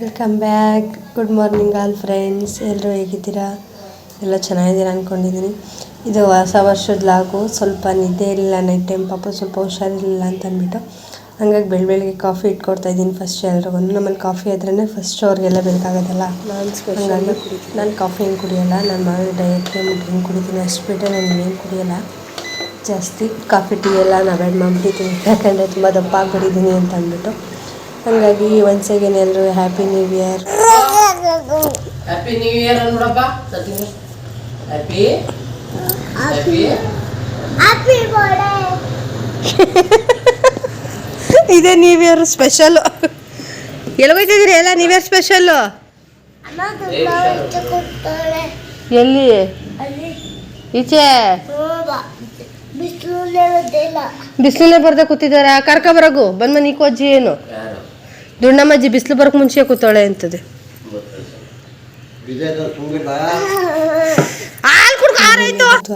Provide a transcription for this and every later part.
Welcome back good morning all friends ಎಲ್ಲರೂ ಹೇಗಿದ್ದೀರಾ? ಎಲ್ಲ ಚೆನ್ನಾಗಿದ್ದೀರಾ ಅಂದ್ಕೊಂಡಿದ್ದೀನಿ ಇದು ಹೊಸ ವರ್ಷದ ಲಾಗು ಸ್ವಲ್ಪ ನಿದ್ದೆ ಇರಲಿಲ್ಲ ನೈಟ್ ಟೈಮ್ ಪಾಪ ಸ್ವಲ್ಪ ಹುಷಾರಿರಲಿಲ್ಲ ಅಂತ ಅಂದ್ಬಿಟ್ಟು. ಹಂಗಾಗಿ ಬೆಳ ಬೆಳಗ್ಗೆ ಕಾಫಿ ಇಟ್ಕೊಡ್ತಾ ಇದ್ದೀನಿ ಫಸ್ಟ್ ಎಲ್ರಿಗೂ. ನಮ್ಮಲ್ಲಿ ಕಾಫಿ ಆದ್ರೇ ಫಸ್ಟ್ ಅವ್ರಿಗೆಲ್ಲ ಬೇಕಾಗೋದಲ್ಲ. ಹಂಗಾಗಿ ನಾನು ಕಾಫಿ ಏನು ಕುಡಿಯೋಲ್ಲ. ನಾನು ಮಾಡಿ ಡಯಟ್ಗೆ ಡ್ರಿಂಕ್ ಕುಡಿತೀನಿ. ಅಷ್ಟು ಬಿಟ್ಟರೆ ನಾನು ಏನು ಕುಡಿಯೋಲ್ಲ. ಜಾಸ್ತಿ ಕಾಫಿ ಟೀ ಎಲ್ಲ ನಾನು ಅವಾಯ್ಡ್ ಮಾಡಿಬಿಟ್ಟಿದ್ದೀನಿ. ಯಾಕಂದರೆ ತುಂಬ ದಪ್ಪ ಆಗಿಬಿಟ್ಟಿದ್ದೀನಿ ಅಂತ ಅಂದ್ಬಿಟ್ಟು. ಹಾಗಾಗಿ ಒನ್ಸ್ ಅಗೇನ್ ಎಲ್ಲರೂ happy new year happy new year ಅನ್ಬಿಡಪ್ಪ ಸತಿ ಹ್ಯಾಪಿ ಹ್ಯಾಪಿ ಇದೇ ನ್ಯೂ ಇಯರ್ ಸ್ಪೆಷಲ್ ಎಲ್ಲಿಗೋಯ್ತಿದ್ದೀರಿ ಎಲ್ಲ ನ್ಯೂ ಇಯರ್ ಸ್ಪೆಷಲ್ಲು ಎಲ್ಲಿ? ಈಚೆ? ಬಿಸಿಲಲ್ಲೇ ಬರ್ದ ಕೂತಿದ್ದಾರೆ? ಕರ್ಕ ಬರಗು ಬಂದ್ಮ ನೀ ಕೊಜ್ಜಿ ಅಜ್ಜಿ ಏನು ಯಾರು ದುಣ್ಣಮ್ಮಜ್ಜಿ ಬಿಸಿಲು ಬರೋಕೆ ಮುಂಚೆ ಕೂತಾಳೆ ಅಂತದೆ.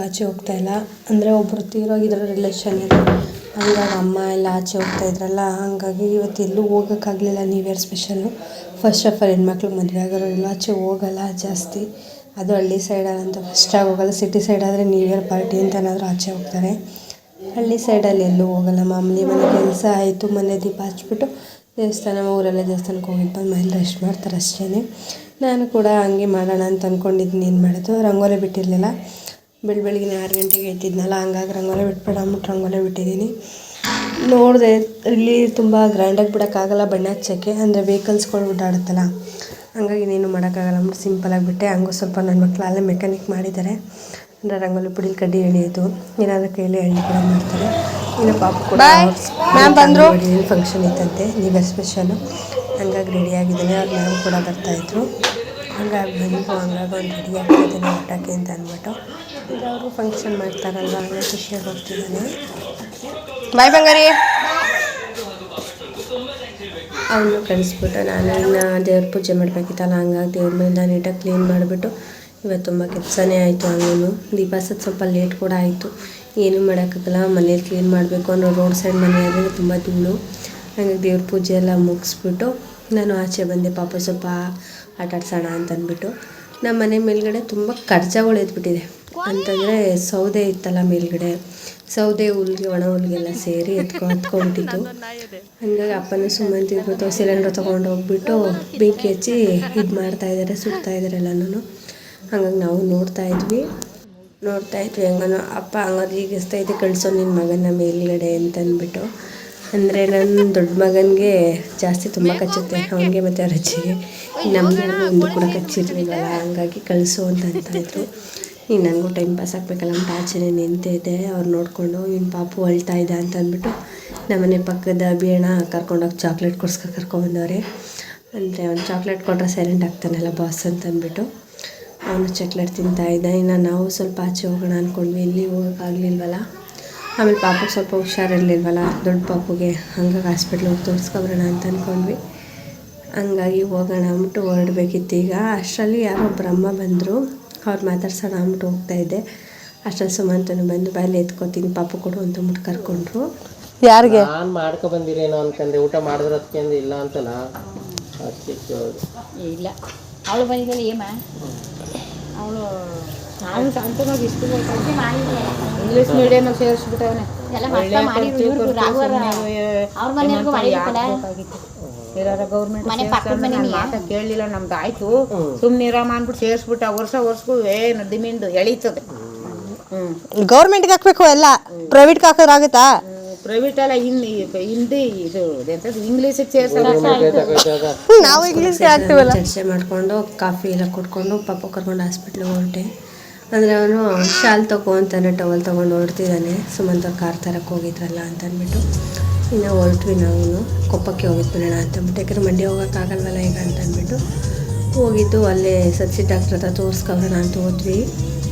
ಆಚೆ ಹೋಗ್ತಾ ಇಲ್ಲ. ಅಂದರೆ ಒಬ್ರು ತೀರೋಗಿದ್ರ ರಿಲೇಷನ್ ಇದೆ. ಹಂಗಾಗಿ ಅಮ್ಮ ಎಲ್ಲ ಆಚೆ ಹೋಗ್ತಾ ಇದ್ರಲ್ಲ, ಹಂಗಾಗಿ ಇವತ್ತು ಎಲ್ಲೂ ಹೋಗೋಕ್ಕಾಗಲಿಲ್ಲ new year special first of all ಹೆಣ್ಮಕ್ಳು ಮದುವೆ ಆಗಿರೋ ಆಚೆ ಹೋಗಲ್ಲ, ಜಾಸ್ತಿ. ಅದು ಹಳ್ಳಿ ಸೈಡಲ್ಲಂತೂ ಫಸ್ಟಾಗಿ ಹೋಗಲ್ಲ. ಸಿಟಿ ಸೈಡ್ ಆದರೆ ನ್ಯೂ ಇಯರ್ ಪಾರ್ಟಿ ಅಂತ ಏನಾದರೂ ಆಚೆ ಹೋಗ್ತಾರೆ. ಹಳ್ಳಿ ಸೈಡಲ್ಲಿ ಎಲ್ಲೂ ಹೋಗಲ್ಲ ಮಾಮೂಲಿ ಮನೆ ಕೆಲಸ ಆಯಿತು, ಮನೆ ದೀಪ ಹಚ್ಬಿಟ್ಟು ದೇವಸ್ಥಾನ, ಊರಲ್ಲೇ ದೇವಸ್ಥಾನಕ್ಕೆ ಹೋಗಿ ಬಂದು ಮನೇಲಿ ರೆಸ್ಟ್ ಮಾಡ್ತಾರೆ ಅಷ್ಟೇ ನಾನು ಕೂಡ ಹಂಗೆ ಮಾಡೋಣ ಅಂತ ಅಂದ್ಕೊಂಡಿದ್ದೀನಿ ಏನು ಮಾಡೋದು? ರಂಗೋಲಿ ಬಿಟ್ಟಿರಲಿಲ್ಲ. ಬೆಳ ಬೆಳಗ್ಗೆ ಆರು ಗಂಟೆಗೆ ಎತ್ತಿದ್ನಲ್ಲ ಹಂಗಾಗಿ ರಂಗೋಲಿ ಬಿಟ್ಬೇಡ ಅಂದ್ಬಿಟ್ಟು ರಂಗೋಲಿ ಬಿಟ್ಟಿದ್ದೀನಿ. ನೋಡಿದೆ, ಇಲ್ಲಿ ತುಂಬ ಗ್ರ್ಯಾಂಡಾಗಿ ಬಿಡೋಕ್ಕಾಗಲ್ಲ ಬಣ್ಣ ಹಚ್ಚೋಕ್ಕೆ. ಅಂದರೆ ವೆಹಿಕಲ್ಸ್ಗಳು ಓಡಾಡುತ್ತಲ್ಲ. ಹಂಗಾಗಿ ಇನ್ನೇನು ಮಾಡೋಕ್ಕಾಗಲ್ಲ. ಅಂದ್ಬಿಟ್ಟು ಸಿಂಪಲಾಗಿ ಬಿಟ್ಟೆ. ಹಂಗೂ ಸ್ವಲ್ಪ ನನ್ನ ಮಕ್ಕಳು ಅಲ್ಲೇ ಮೆಕ್ಯಾನಿಕ್ ಮಾಡಿದ್ದಾರೆ. ಅಂದರೆ ರಂಗೋಲಿ ಪುಡಿಲಿ ಕಡ್ಡಿ ಎಳೆಯೋದು. ಏನಾದರೂ ಕೈಲಿ ಎಣ್ಣೆ ಕೂಡ ಮಾಡ್ತಾರೆ. ಇನ್ನು ಪಾಪ ಕೂಡ ಮ್ಯಾಮ್ ಬಂದರು. ಫಂಕ್ಷನ್ ಇತ್ತಂತೆ. ನೀವು ಸ್ಪೆಷಲು ಹಂಗಾಗಿ ರೆಡಿ ಅವ್ರು ನಾನು ಮ್ಯಾಮ್ ಕೂಡ ಬರ್ತಾಯಿದ್ರು ಹಂಗಾಗಿ ಬಂದು ಹಂಗಾಗಿ ಒಂದು ರೆಡಿ ಆಗ್ತಿದ್ದೀನಿ ಊಟಕ್ಕೆ ಅಂತ ಅಂದ್ಬಿಟ್ಟು. ಈಗ ಅವರು ಫಂಕ್ಷನ್ ಮಾಡ್ತಾರಲ್ವ ಹಂಗೆ ಖುಷಿಯಾಗಿ ಹೋಗ್ತಿದ್ದಾನೆ. ಬಾಯ್ ಬಂಗಾರಿ. ಅವನು ಕಳಿಸ್ಬಿಟ್ಟು ನಾನು ಇನ್ನು ದೇವ್ರ ಪೂಜೆ ಮಾಡಬೇಕಿತ್ತಲ್ಲ ಹಂಗಾಗಿ ದೇವ್ರ ಮೇಲೆ ನೀಟಾಗಿ ಕ್ಲೀನ್ ಮಾಡಿಬಿಟ್ಟು ಇವತ್ತು ತುಂಬ ಕೆಲಸನೇ ಆಯಿತು ಅವನು ದೀಪ ಹಚ್ಚೋದು ಸ್ವಲ್ಪ ಲೇಟ್ ಕೂಡ ಆಯಿತು. ಏನೂ ಮಾಡೋಕ್ಕಾಗಲ್ಲ, ಮನೇಲಿ ಕ್ಲೀನ್ ಮಾಡಬೇಕು ಅನ್ನೋ ರೋಡ್ ಸೈಡ್ ಮನೆ ತುಂಬ ತಿಂಗಳು ಹಾಗಾಗಿ ದೇವ್ರ ಪೂಜೆ ಎಲ್ಲ ಮುಗಿಸ್ಬಿಟ್ಟು ನಾನು ಆಚೆ ಬಂದೆ, ಪಾಪ ಸ್ವಲ್ಪ ಆಟಾಡ್ಸೋಣ ಅಂತ ಅಂದ್ಬಿಟ್ಟು. ನಮ್ಮ ಮನೆ ಮೇಲ್ಗಡೆ ತುಂಬ ಖರ್ಚಾಗಳು ಎದ್ಬಿಟ್ಟಿದೆ ಅಂತಂದರೆ ಸೌದೆ ಇತ್ತಲ್ಲ ಮೇಲ್ಗಡೆ, ಸೌದೆ ಹುಲ್ಗೆ ಒಣ ಹುಲ್ಗೆಲ್ಲ ಸೇರಿ ಎತ್ಕೊ ಹತ್ಕೊಂಡ್ಬಿಟ್ಟಿತ್ತು ಹಂಗಾಗಿ ಅಪ್ಪನೂ ಸುಮ್ಮನೆ ಸಿಲಿಂಡರ್ ತೊಗೊಂಡು ಹೋಗ್ಬಿಟ್ಟು ಬೆಂಕಿ ಹಚ್ಚಿ ಇದು ಮಾಡ್ತಾಯಿದ್ದಾರೆ ಸುಡ್ತಾಯಿದ್ದಾರೆ ಎಲ್ಲನೂ ಹಂಗಾಗಿ ನಾವು ನೋಡ್ತಾ ಇದ್ವಿ. ನೋಡ್ತಾ ಇದ್ವಿ ಹೆಂಗನು ಅಪ್ಪ ಹಂಗಾದ್ರೆ ಈಗ ಇದೆ ಕಳಿಸೋ ನಿನ್ನ ಮಗನ ಮೇಲ್ಗಡೆ ಅಂತ ಅಂದ್ಬಿಟ್ಟು. ಅಂದರೆ ನನ್ನ ದೊಡ್ಡ ಮಗನಿಗೆ ಜಾಸ್ತಿ ತುಂಬ ಕಚ್ಚುತ್ತೆ. ಅವನಿಗೆ ಮತ್ತು ಅವ್ರ ಅಜ್ಜಿಗೆ. ನಮಗೆ ಒಂದು ಕೂಡ ಕಚ್ಚಿರ್ಲಿಲ್ಲ ಹಂಗಾಗಿ ಕಳಿಸು ಅಂತ ಅಂತ ನೀನು ನನಗೂ ಟೈಮ್ ಪಾಸ್ ಆಗಬೇಕಲ್ಲ ಅಂತ ಆಚೆನೆ ನಿಂತಿದ್ದೆ ಅವ್ರು ನೋಡಿಕೊಂಡು ಇನ್ನು ಪಾಪು ಅಳ್ತಾ ಇದ್ದ ಅಂತ ಅಂದ್ಬಿಟ್ಟು ನಮ್ಮನೆ ಪಕ್ಕದ ಬೇಣ ಕರ್ಕೊಂಡೋಗಿ ಚಾಕ್ಲೇಟ್ ಕೊಡ್ಸ್ಕೊ ಕರ್ಕೊಂಬಂದವ್ರೆ ಅಂದರೆ ಅವ್ನು ಚಾಕ್ಲೇಟ್ ಕೊಟ್ಟರೆ ಸೈಲೆಂಟ್ ಆಗ್ತಾನಲ್ಲ ಬಾಸ್ ಅಂತ ಅಂದ್ಬಿಟ್ಟು. ಅವನು ಚಕ್ಲೇಟ್ ತಿಂತಾ ಇದ್ದ. ಇನ್ನು ನಾವು ಸ್ವಲ್ಪ ಆಚೆ ಹೋಗೋಣ ಅಂದ್ಕೊಂಡ್ವಿ ಎಲ್ಲಿ ಹೋಗೋಕ್ಕಾಗಲಿಲ್ವಲ್ಲ ಆಮೇಲೆ ಪಾಪಗೆ ಸ್ವಲ್ಪ ಹುಷಾರಿರಲಿಲ್ವಲ್ಲ? ದೊಡ್ಡ ಪಾಪುಗೆ ಹಂಗಾಗಿ ಹಾಸ್ಪಿಟ್ಲ್ ಹೋಗಿ ತೋರಿಸ್ಕೊಬರೋಣ ಅಂತ ಅಂದ್ಕೊಂಡ್ವಿ ಹಂಗಾಗಿ ಹೋಗೋಣ ಅಂದ್ಬಿಟ್ಟು ಹೊರಡ್ಬೇಕಿತ್ತು. ಈಗ ಅಷ್ಟರಲ್ಲಿ ಯಾರೋ ಬ್ರಹ್ಮ ಬಂದರು. ಅವ್ರು ಮಾತಾಡ್ಸೋಣ ಅಂದ್ಬಿಟ್ಟು ಹೋಗ್ತಾ ಇದ್ದೆ. ಅಷ್ಟರಲ್ಲಿ ಸುಮಂತನು ಬಂದು ಬಾಯಲ್ಲಿ ಎತ್ಕೋತೀನಿ ಪಾಪ ಕೊಡು ಅಂತ ಅಂದ್ಬಿಟ್ಟು ಕರ್ಕೊಂಡ್ರು. ಯಾರಿಗೆ? ನಾನು ಮಾಡ್ಕೊ ಬಂದಿರೇನೋ ಅನ್ಕಂದೆ. ಊಟ ಮಾಡಿದ್ರೆ ಅದಕ್ಕೆ ಇಲ್ಲ ಅಂತಲ್ಲ ಇಲ್ಲ. ಅವಳು ಬಂದಿದ್ದಾಳೆ ಏಮ ಅವಳು ನಾನು ಶಾಂತವಾಗಿ ಇಷ್ಟು ಇಂಗ್ಲೀಷ್ ಮೀಡಿಯಮ್ ಸೇರಿಸ್ಬಿಟ್ಟವನೆ ಗೌರ್ಮೆಂಟ್ ಮಾತ ಕೇಳಲಿಲ್ಲ ನಮ್ದು ಆಯ್ತು. ಸುಮ್ಮನೆ ಇರಾಮ ಅಂದ್ಬಿಟ್ಟು ಸೇರಿಸ್ಬಿಟ್ಟ ವರ್ಷ ವರ್ಷಕ್ಕೂ ಏನು ದಿಮಿಂದು ಎಳೀತದೆ. ಗೌರ್ಮೆಂಟ್ಗೆ ಹಾಕ್ಬೇಕು ಎಲ್ಲ. ಪ್ರೈವೇಟ್ಗೆ ಹಾಕೋದ್ರಾಗುತ್ತಾ ಪ್ರೈವೇಟ್ ಎಲ್ಲ ಹಿಂದಿ ಹಿಂದಿ ಇದು ಎಂಥದ್ದು ಇಂಗ್ಲೀಷಿಗೆ ಸೇರ್ಸಲ್ಲ ನಾವು ಇಂಗ್ಲೀಷ್ಗೆ ಚರ್ಚೆ ಮಾಡಿಕೊಂಡು ಕಾಫಿ ಎಲ್ಲ ಕುಡ್ಕೊಂಡು ಪಾಪ ಕರ್ಕೊಂಡು ಹಾಸ್ಪಿಟ್ಲಿಗೆ ಹೊರಟೆ. ಅಂದರೆ ಅವನು ಶಾಲ್ ತಗೋ ಅಂತಾನೆ ಟವಲ್ ತೊಗೊಂಡು ಹೊರಡ್ತಿದ್ದಾನೆ. ಸುಮಂತ ಕಾರ್ ತರಕ್ಕೆ ಹೋಗಿದ್ರಲ್ಲ ಅಂತ ಅಂದ್ಬಿಟ್ಟು ಇನ್ನು ಹೊರಟ್ವಿ ನಾವು ಕೊಪ್ಪಕ್ಕೆ ಹೋಗಿದ್ದು ಬಿಡೋಣ ಅಂತ ಅಂದ್ಬಿಟ್ಟು ಯಾಕಂದ್ರೆ ಮಂಡ್ಯ ಹೋಗೋಕ್ಕಾಗಲ್ವಲ್ಲ ಈಗ ಅಂತ ಅಂದ್ಬಿಟ್ಟು ಹೋಗಿದ್ದು ಅಲ್ಲೇ ಸಸಿ ಡಾಕ್ಟ್ರ್ ಹತ್ರ ತೋರಿಸ್ಕೊಳ್ಳೋಣ ಅಂತ ಹೋದ್ವಿ.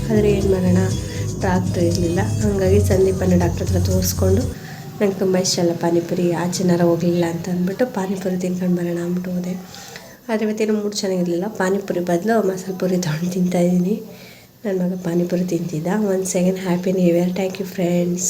ಆದರೆ ಏನು ಮಾಡೋಣ? ಡಾಕ್ಟ್ರ್ ಇರಲಿಲ್ಲ. ಹಾಗಾಗಿ ಸಂದೀಪನ ಡಾಕ್ಟ್ರ್ ಹತ್ರ ತೋರಿಸ್ಕೊಂಡು ನಂಗೆ ತುಂಬ ಇಷ್ಟ ಅಲ್ಲ ಪಾನಿಪುರಿ ಆಚೆನಾರ ಹೋಗಲಿಲ್ಲ ಅಂತ ಅಂದ್ಬಿಟ್ಟು ಪಾನಿಪುರಿ ತಿನ್ಕೊಂಡು ಬರೋಣ ಅಂದ್ಬಿಟ್ಟು ಹೋದೆ. ಆದರೆ ಇವತ್ತೇನು ಮೂಡ್ ಚೆನ್ನಾಗಿರಲಿಲ್ಲ. ಪಾನಿಪುರಿ ಬದಲು ಮಸಾಲೆ ಪುರಿ ತೊಗೊಂಡು ತಿಂತಾಯಿದ್ದೀನಿ ನನ್ನ ಮಗ ಪಾನಿಪುರಿ ತಿಂತಿದ್ದ. ಒಂದು second happy new year thank you friends